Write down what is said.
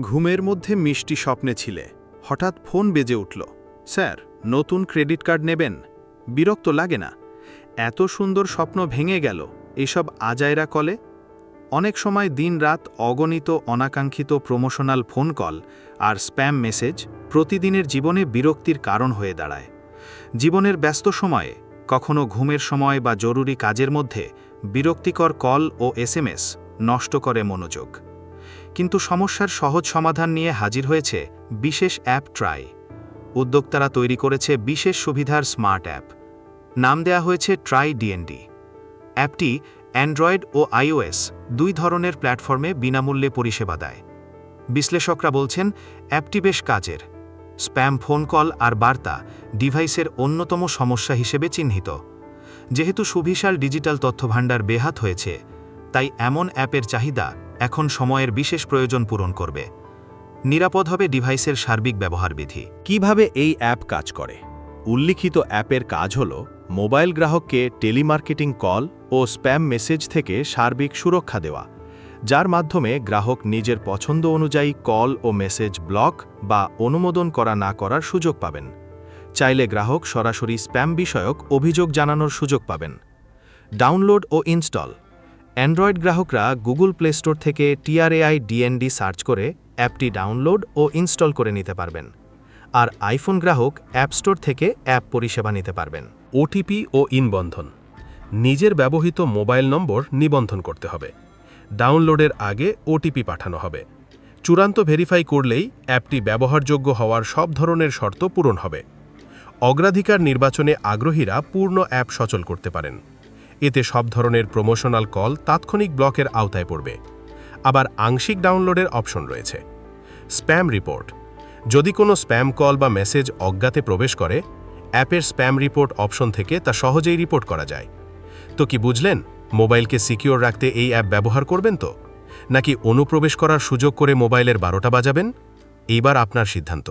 ঘুমের মধ্যে মিষ্টি স্বপ্নে ছিলে। হঠাৎ ফোন বেজে উঠল। স্যার, নতুন ক্রেডিট কার্ড নেবেন। বিরক্ত লাগে না। এত সুন্দর স্বপ্ন ভেঙে গেল। এসব আজায়রা কলে? অনেক সময় দিনরাত অগণিত অনাকাঙ্ক্ষিত প্রমোশনাল ফোন কল আর স্প্যাম মেসেজ প্রতিদিনের জীবনে বিরক্তির কারণ হয়ে দাঁড়ায়। জীবনের ব্যস্ত সময়ে, কখনো ঘুমের সময় বা জরুরি কাজের মধ্যে বিরক্তিকর কল ও এসএমএস নষ্ট করে মনোযোগ। কিন্তু সমস্যার সহজ সমাধান নিয়ে হাজির হয়েছে বিশেষ অ্যাপ ট্রাই। উদ্যোক্তারা তৈরি করেছে বিশেষ সুবিধার স্মার্ট অ্যাপ। নাম দেয়া হয়েছে ট্রাই ডিএনডি অ্যাপটি অ্যান্ড্রয়েড ও আইওএস দুই ধরনের প্ল্যাটফর্মে বিনামূল্যে পরিষেবা দেয়। বিশ্লেষকরা বলছেন, অ্যাপটি বেশ কাজের। স্প্যাম ফোন কল আর বার্তা ডিভাইসের অন্যতম সমস্যা হিসেবে চিহ্নিত। যেহেতু সুবিশাল ডিজিটাল তথ্যভাণ্ডার বেহাত হয়েছে, তাই এমন অ্যাপের চাহিদা এখন সময়ের বিশেষ প্রয়োজন পূরণ করবে। নিরাপদ হবে ডিভাইসের সার্বিক ব্যবহারবিধি। কীভাবে এই অ্যাপ কাজ করে? উল্লিখিত অ্যাপের কাজ হল, মোবাইল গ্রাহককে টেলিমার্কেটিং কল ও স্প্যাম মেসেজ থেকে সার্বিক সুরক্ষা দেওয়া, যার মাধ্যমে গ্রাহক নিজের পছন্দ অনুযায়ী কল ও মেসেজ ব্লক বা অনুমোদন করা না করার সুযোগ পাবেন। চাইলে গ্রাহক সরাসরি স্প্যাম বিষয়ক অভিযোগ জানানোর সুযোগ পাবেন। ডাউনলোড ও ইনস্টল। অ্যান্ড্রয়েড গ্রাহকরা গুগল প্লে স্টোর থেকে টিআরএআই ডিএনডি সার্চ করে অ্যাপটি ডাউনলোড ও ইনস্টল করে নিতে পারবেন। আর আইফোন গ্রাহক অ্যাপ স্টোর থেকে অ্যাপ পরিষেবা নিতে পারবেন। ওটিপি ও ইনবন্ধন। নিজের ব্যবহৃত মোবাইল নম্বর নিবন্ধন করতে হবে। ডাউনলোডের আগে ওটিপি পাঠানো হবে। চূড়ান্ত ভেরিফাই করলেই অ্যাপটি ব্যবহারযোগ্য হওয়ার সব ধরনের শর্ত পূরণ হবে। অগ্রাধিকার নির্বাচনে আগ্রহীরা পূর্ণ অ্যাপ সচল করতে পারেন। এতে সব ধরনের প্রমোশনাল কল তাৎক্ষণিক ব্লকের আওতায় পড়বে। আবার আংশিক ডাউনলোডের অপশন রয়েছে। স্প্যাম রিপোর্ট যদি কোনো স্প্যাম কল বা মেসেজ অজ্ঞাতে প্রবেশ করে, অ্যাপের স্প্যাম রিপোর্ট অপশন থেকে তা সহজেই রিপোর্ট করা যায়। তো কি বুঝলেন? মোবাইলকে সিকিওর রাখতে এই অ্যাপ ব্যবহার করবেন তো? নাকি অনুপ্রবেশ করার সুযোগ করে মোবাইলের বারোটা বাজাবেন? এইবার আপনার সিদ্ধান্ত।